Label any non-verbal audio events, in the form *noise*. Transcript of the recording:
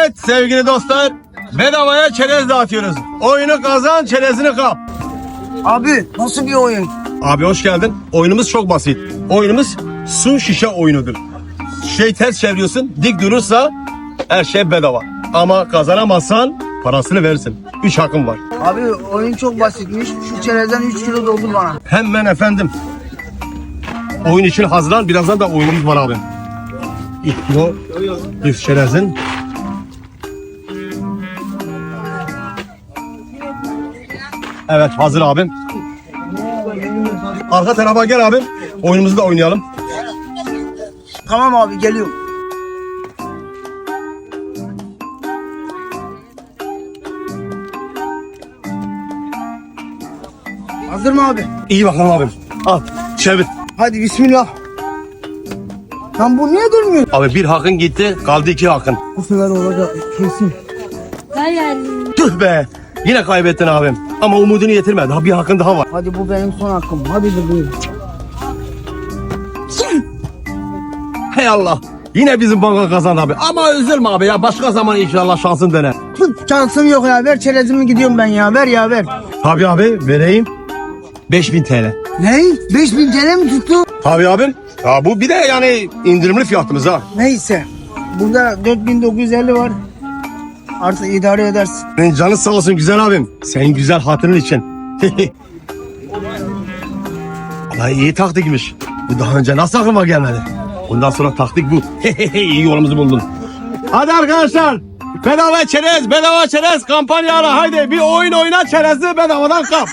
Evet sevgili dostlar. Bedavaya çerez dağıtıyoruz. Oyunu kazan çerezini kap. Abi nasıl bir oyun? Abi hoş geldin. Oyunumuz çok basit. Oyunumuz su şişe oyunudur. Şişeyi ters çeviriyorsun. Dik durursa her şey bedava. Ama kazanamazsan parasını verirsin. Üç hakkın var. Abi oyun çok basitmiş. Şu çerezden 3 kilo doldur bana. Hemen efendim. Oyun için hazırlan. Birazdan da oyunumuz var abi. İlk kilo bir çerezin. Evet hazır abim. Arka tarafa gel abim. Oyunumuzu da oynayalım. Tamam abi geliyorum. Hazır mı abi? İyi bakalım abim. Al çevir. Hadi bismillah. Lan bu niye durmuyor? Abi bir hakkın gitti kaldı iki hakkın. Bu sefer olacak kesin. Tüh be. Yine kaybettin abim. Ama umudunu yitirme. Daha bir hakkın daha var. Hadi bu benim son hakkım. Hadi bebeğim. Hey Allah. Yine bizim banka kazandı abi. Ama üzülme abi ya. Başka zaman inşallah şansın. Tüh, Şansım yok ya. Ver çerezimi gidiyorum ben ya. Ver ya ver. Tabii abi vereyim. 5000 TL. Ne? 5000 TL mi tuttu? Tabii abim. Ya bu bir de yani indirimli fiyatımız ha. Neyse. Burada 4950 var. Artık idare edersin. Senin canın sağ olsun güzel abim. Senin güzel hatırın için. *laughs* Vallahi iyi taktikmiş. Bu daha önce nasıl aklıma gelmedi? Bundan sonra taktik bu. *laughs* iyi yolumuzu buldun. Hadi arkadaşlar. Bedava çerez, bedava çerez kampanyalı. Haydi bir oyun oyna çerezli bedavadan kap.